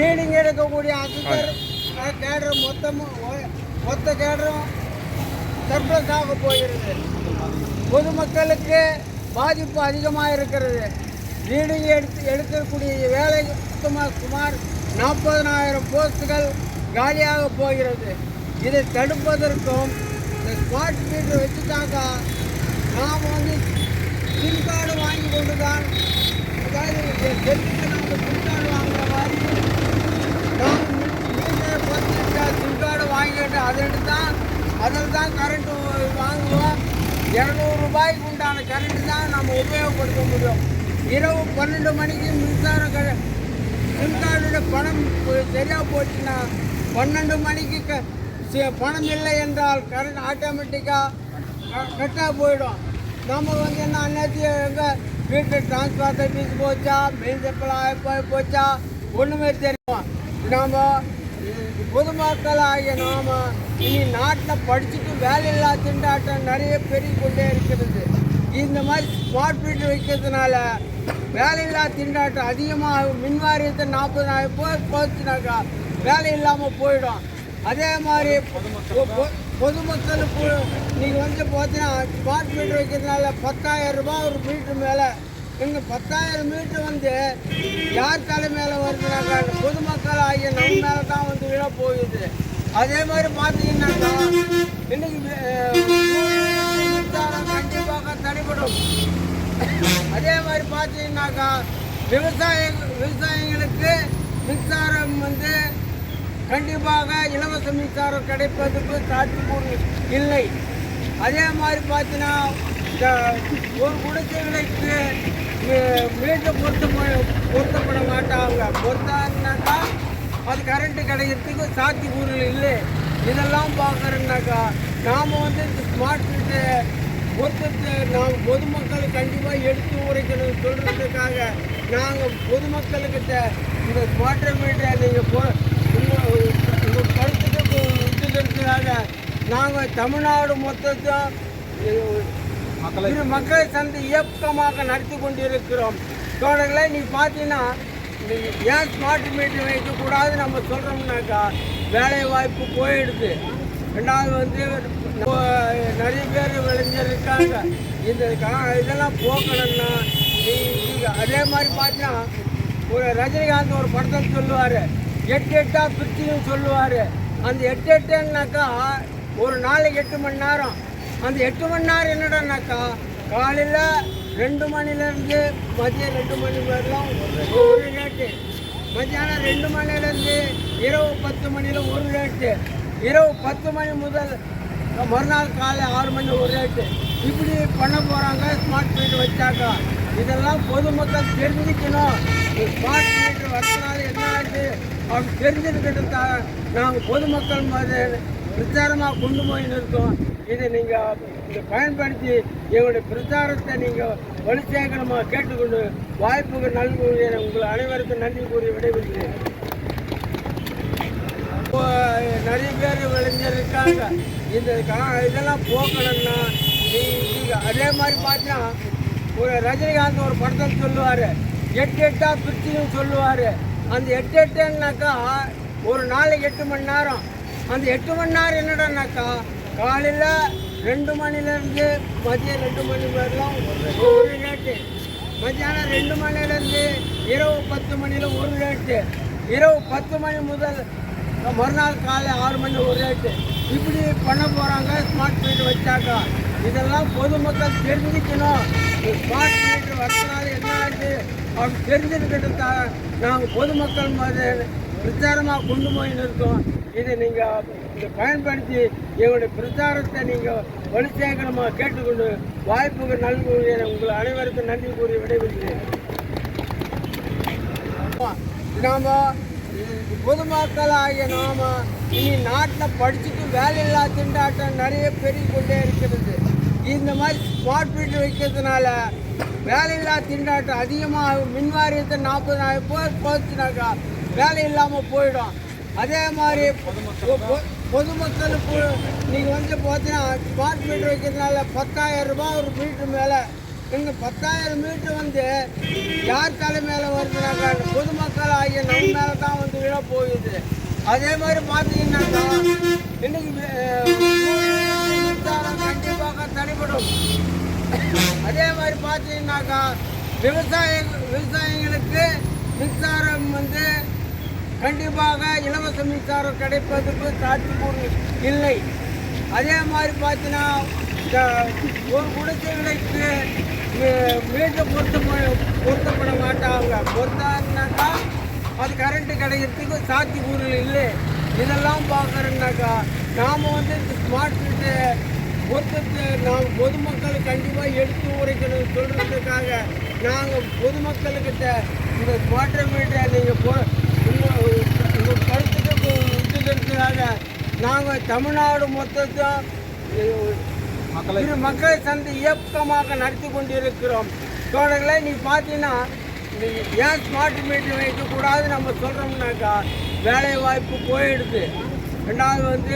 Reading எடுக்கக்கூடிய assister கேடர் மொத்தமும் மொத்த கேடரும் சர்ப்ளஸ் ஆக போகிறது. பொதுமக்களுக்கு பாதிப்பு அதிகமாக இருக்கிறது. ரீடிங் எடுத்து எடுக்கக்கூடிய வேலை சுத்தமாக சுமார் நாற்பதனாயிரம் போஸ்ட்டுகள் காலியாக போகிறது. இதை தடுப்பதற்கும் இந்த ஸ்மார்ட் மீட்டர் வச்சுட்டாக்கா நாம் வந்து சிம் கார்டு வாங்கி கொண்டு தான் அதாவது செல்லுக்கு நம்ம சிம் கார்டு வாங்குற மாதிரி நாம் சிம் கார்டு வாங்கிட்டு அதில் தான் அதில் தான் கரண்ட்டு வாங்குவோம். இரநூறுபாய்க்கு உண்டான கரண்ட்டு தான் நம்ம உபயோகப்படுத்த முடியும். இரவு பன்னெண்டு மணிக்கு மின்சாரம் க சிம் கார்டோட பணம் சரியாக போச்சுன்னா பன்னெண்டு மணிக்கு க பணம் இல்லை என்றால் கரண்ட் ஆட்டோமேட்டிக்காக கட்டாக போயிடும். நம்ம வந்து என்ன அன்னைக்கு எங்கள் வீட்டில் டிரான்ஸ்பார்ட் ஃபீஸ் போச்சா மெயின் சப்ளை போய் போச்சா ஒன்றுமே தெரியும் நாம் பொதுமக்களாகிய ஆகிய இனி நாட்டில் படிச்சுட்டு வேலையில்லா திண்டாட்டம் நிறைய பெருகி கொண்டே இருக்கிறது. இந்த மாதிரி ஸ்மார்ட் மீட்டர் வைக்கிறதுனால வேலையில்லா திண்டாட்டம் அதிகமாக மின் வாரியத்தை நாற்பதாயிரம் பேர் போச்சுனாக்கா வேலை இல்லாமல் போயிடும். அதே மாதிரி பொதுமக்களுக்கு நீங்கள் வந்து பார்த்தீங்கன்னா ஸ்மார்ட் மீட்டர் வைக்கிறதுனால பத்தாயிரம் ரூபாய் ஒரு மீட்டர் மேலே இங்கே பத்தாயிரம் மீட்டர் வந்து யார் தலை மேலே வருதுனாக்கா பொதுமக்கள் ஆகிய நம்ம மேலே தான் வந்து விழ போகுது. அதே மாதிரி பார்த்தீங்கன்னாக்கா இன்னைக்கு கண்டிப்பாக தடைபடும். அதே மாதிரி பார்த்தீங்கன்னாக்கா விவசாய விவசாயிகளுக்கு மின்சாரம் வந்து கண்டிப்பாக இலவச மின்சாரம் கிடைப்பதற்கு சாத்தியக்கூறு இல்லை. அதே மாதிரி பார்த்தீங்கன்னா ஒரு குடிசைகளுக்கு வீட்டை பொருத்த பொருத்தப்பட மாட்டாங்க. பொருத்தாங்கனாக்கா அது கரண்ட்டு கிடைக்கிறதுக்கு சாத்தியக்கூறுகள் இல்லை. இதெல்லாம் பார்க்குறோம்னாக்கா நாம் வந்து இந்த ஸ்மார்ட் மீட்டரை பொருத்தத்தை நாம் பொதுமக்கள் கண்டிப்பாக எடுத்து உரைக்கணும் சொல்கிறதுக்காக நாங்கள் பொதுமக்கள்கிட்ட இந்த ஸ்மார்ட் மீட்டரை நீங்கள் போ உங்கள் கருத்துக்கு விட்டுக்கிறதுக்காக நாங்கள் தமிழ்நாடு மொத்தத்தான் இரு மக்களை சந்தை இயக்கமாக நடத்தி கொண்டிருக்கிறோம். தோழர்களை நீ பார்த்தீங்கன்னா ஏன் ஸ்மார்ட் மீட்டர் வைக்கக்கூடாது நம்ம சொல்கிறோம்னாக்கா வேலை வாய்ப்பு போயிடுது. ரெண்டாவது வந்து நிறைய பேர் விளைஞர் இருக்காங்க. இந்த இதெல்லாம் போக்கணும்னா நீ- அதே மாதிரி பார்த்தீங்கன்னா ஒரு ரஜினிகாந்த் ஒரு படத்தை சொல்லுவார். எட்டு எட்டாக பிரிச்சுன்னு சொல்லுவார். அந்த எட்டு எட்டுன்னாக்கா ஒரு நாளைக்கு எட்டு மணி நேரம். அந்த எட்டு மணி நேரம் என்னடான்னாக்கா காலையில் ரெண்டு மணிலேருந்து மதியம் ரெண்டு மணி வரலாம் ஒரு ரேட்டு மத்தியானம் ரெண்டு மணிலேருந்து இரவு பத்து மணியில் ஒரு ரேட்டு இரவு பத்து மணி முதல் மறுநாள் காலை ஆறு மணி ஒரு ரேட்டு இப்படி பண்ண போகிறாங்க ஸ்மார்ட் மீட்டர் வச்சாக்கா. இதெல்லாம் பொதுமக்கள் தெரிஞ்சுக்கணும். ஸ்மார்ட் மீட்டர் வரதுனால என்ன ஆகுது அவங்க தெரிஞ்சுக்கிட்டு நாங்கள் பொதுமக்கள் மாதிரி பிரச்சாரமாக கொண்டு போய் இருக்கோம். இதை நீங்கள் இதை பயன்படுத்தி எங்களுடைய பிரச்சாரத்தை நீங்கள் வலு சேகரமாக கேட்டுக்கொண்டு வாய்ப்புகள் நல்கூறிய உங்கள் அனைவருக்கும் நன்றி கூறி விடைபெறுகிறேன். நிறைய பேர் விளைஞர் இருக்காங்க. இந்த இதெல்லாம் போக்கணும்னா நீ- அதே மாதிரி பார்த்தீங்கன்னா ஒரு ரஜினிகாந்த் ஒரு படத்தை சொல்லுவார். எட்டு எட்டாக பிரிச்சுன்னு சொல்லுவார். அந்த எட்டு எட்டுன்னாக்கா ஒரு நாளைக்கு எட்டு மணி நேரம். அந்த எட்டு மணி நேரம் என்னடானாக்கா காலையில் ரெண்டு மணிலேருந்து மதியம் ரெண்டு மணி வரலாம். ஒரு ரேட்டு மத்தியானம் ரெண்டு மணிலேருந்து இரவு பத்து மணியில் ஒரு ரேட்டு இரவு பத்து மணி முதல் மறுநாள் காலை ஆறு மணி ஒரு ரேட்டு இப்படி பண்ண போகிறாங்க ஸ்மார்ட் மீட்டர் வச்சாக்கா. இதெல்லாம் பொதுமக்கள் தெரிஞ்சுக்கணும். ஸ்மார்ட் மீட்டர் வரதுனால என்ன ஆகுது அவங்க தெரிஞ்சுக்கிட்டு நாங்கள் பொதுமக்கள் மாதிரி பிரச்சாரமாக கொண்டு போய் இருக்கோம் இதை நீங்கள் இதை பயன்படுத்தி எங்களுடைய பிரச்சாரத்தை நீங்கள் வலு சேகரமாக கேட்டுக்கொண்டு வாய்ப்புக்கு நல்கூறிய உங்கள் அனைவருக்கும் நன்றி கூறி விடைபெறுகிறேன். நாம் பொதுமக்கள் ஆகிய நாம இனி நாட்டில் படிச்சுட்டு வேலையில்லா திண்டாட்டம் நிறைய பெருகி கொண்டே இருக்கிறது. இந்த மாதிரி ஸ்மார்ட் மீட்டர் வைக்கிறதுனால வேலையில்லா திண்டாட்டம் அதிகமாக மின்வாரியத்தை நாற்பதாயிரம் பேர் போச்சுனாக்கா வேலை இல்லாமல் போயிடும். அதே மாதிரி பொதுமக்கள் நீங்கள் வந்து பார்த்தீங்கன்னா ஸ்மார்ட் மீட்டர் வைக்கிறதுனால பத்தாயிரம் ரூபாய் ஒரு மீட்டர் மேலே. இந்த பத்தாயிரம் மீட்டர் வந்து யார் தலை மேலே வருதுனாக்கா பொதுமக்கள் ஆகிய நம்ம மேலே தான் வந்து விழ போகுது. அதே மாதிரி பார்த்தீங்கன்னாக்கா இன்னைக்கு கண்டிப்பாக தடைபடும். அதே மாதிரி பார்த்தீங்கன்னாக்கா விவசாய விவசாயிகளுக்கு மின்சாரம் வந்து கண்டிப்பாக இலவச மின்சாரம் கிடைப்பதற்கு சாத்தியக்கூறு இல்லை. அதே மாதிரி பார்த்தீங்கன்னா ஒரு குடிசைகளுக்கு வீட்டை மீண்டும் பொருத்த பொருத்தப்பட மாட்டாங்க. பொருத்தாங்கனாக்கா அது கரண்ட்டு கிடைக்கிறதுக்கு சாத்தியக்கூறுகள் இல்லை. இதெல்லாம் பார்க்குறோம்னாக்கா நாம் வந்து இந்த ஸ்மார்ட் மீட்டரை பொருத்தத்தை நாம் பொதுமக்கள் கண்டிப்பாக எடுத்து உரைக்கணும் சொல்கிறதுக்காக நாங்கள் பொதுமக்களுக்கிட்ட இந்த ஸ்மார்ட் மீட்டரை நீங்கள் போ விட்டுக்கிறதுக்காக நாங்கள் தமிழ்நாடு மொத்தத்தையும் மக்களை இரு மக்கள் சந்தை இயக்கமாக நடத்தி கொண்டிருக்கிறோம். தோழர்களே நீ பார்த்தீங்கன்னா ஏன் ஸ்மார்ட் மீட்டர் வைக்கக்கூடாது நம்ம சொல்கிறோம்னாக்கா வேலை வாய்ப்பு போயிடுது. ரெண்டாவது வந்து